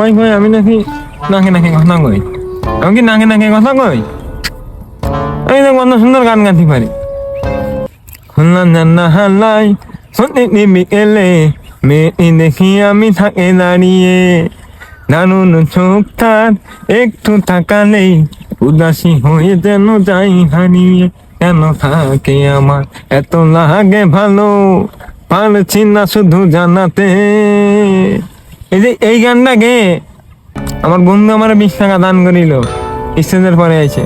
ভাই ভাই, আমি নাকি নাকে নাকে কথা কই। আমি কি নাকে নাকে কথা কই? আমি কত সুন্দর গান গাইতে পারি। খুলনা জান্না হাল্লাই সন্ধ্যে বিকেলে মেয়ে দেখি আমি থাকে দাঁড়িয়ে। দারুণ চোখ তার একটু তাকালেই, উদাসী হয়ে যেন যাই হারিয়ে। কেন থাকে আমার এত লাগে ভালো? পারছি না শুধু জানাতে। এই যে এই গানটা গে আমার বন্ধু আমার বিশ টাকা দান করিল স্টেজের পরে আছে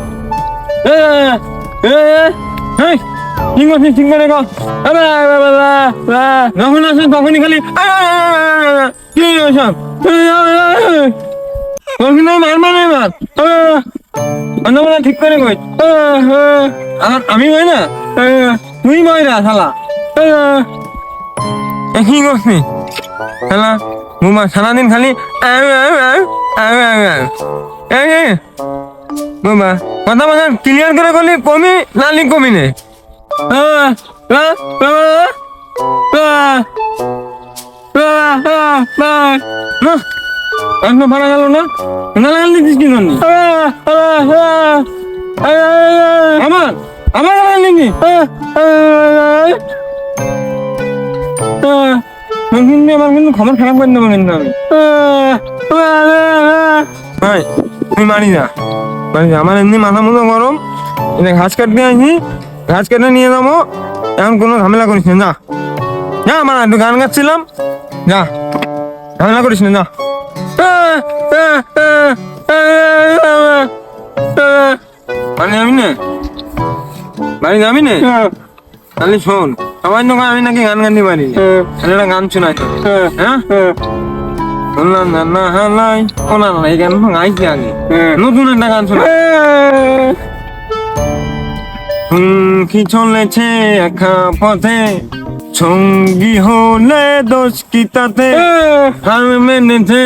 ঠিক করে মানে কই আর আমি কই না তুই ময়রা শালা আ, এ, কি শালা মুমা সারাদিন খালি বাবা কথা কথা ক্লিয়ার করে করলি কমি নালি কমি নে ভাড়া গেল না না লাগাল দিচ্ছিস কি আমার আমার লাগাল দিচ্ছি কিন্তু আমার কিন্তু খবর খারাপ করে দেবো কিন্তু আমি। ভাই মারি যা মারি যা আমার এমনি মাথা মতো গরম। এটা ঘাস কাটতে আসি ঘাস কেটে নিয়ে যাব। এখন কোনো ঝামেলা করিস না যা। যা আমার একটু গান গাচ্ছিলাম। যা ঝামেলা করিস না যা। মানে আমি না? বাড়ি যাবি না? তাহলে শোন তো কয় আমি নাকি গান গাইতে পারি। একটা গান শোনাই। হ্যাঁ? শুনলাম না না হালাই শোনা না এই গান গাইছি আগে নতুন একটা গান শোনা। কি চলেছে একা পথে। সঙ্গী হলে দোষ কি তাতে? হার মেনেছে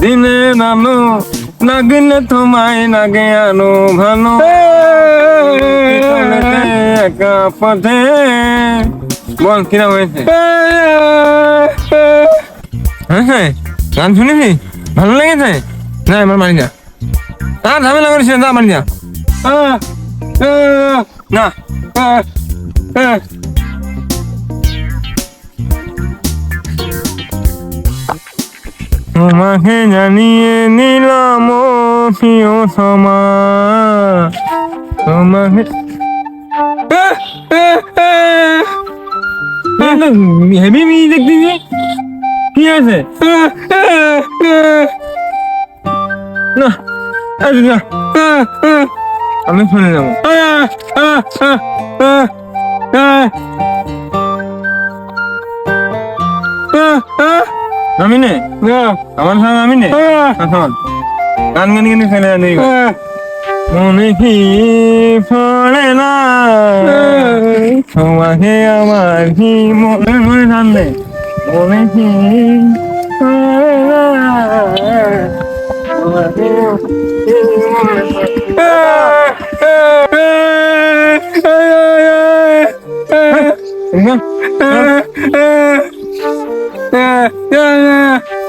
দিনের আলো। নাগিলে তোমায় লাগে আনো ভালো। একা পথে। বল কিরা হয়েছে? হ্যাঁ হ্যাঁ গান শুনেছি ভালো লেগেছে? না আমার মারি যা আর ঝামেলা করিস না আহ, না। আহ। তোমাকে জানিয়ে নিলাম প্রিয় সমা তোমাকে হেভি মিউজিক দেখতেছি কি আছে না আমি শুনে যাব আমি নে আমার সঙ্গে আমি নে গান গান গান ফেলে জানি মনে কি পড়ে না। তোমাকে আমার কি মনে মনে জানলে? মনে কি মনে পড়ে না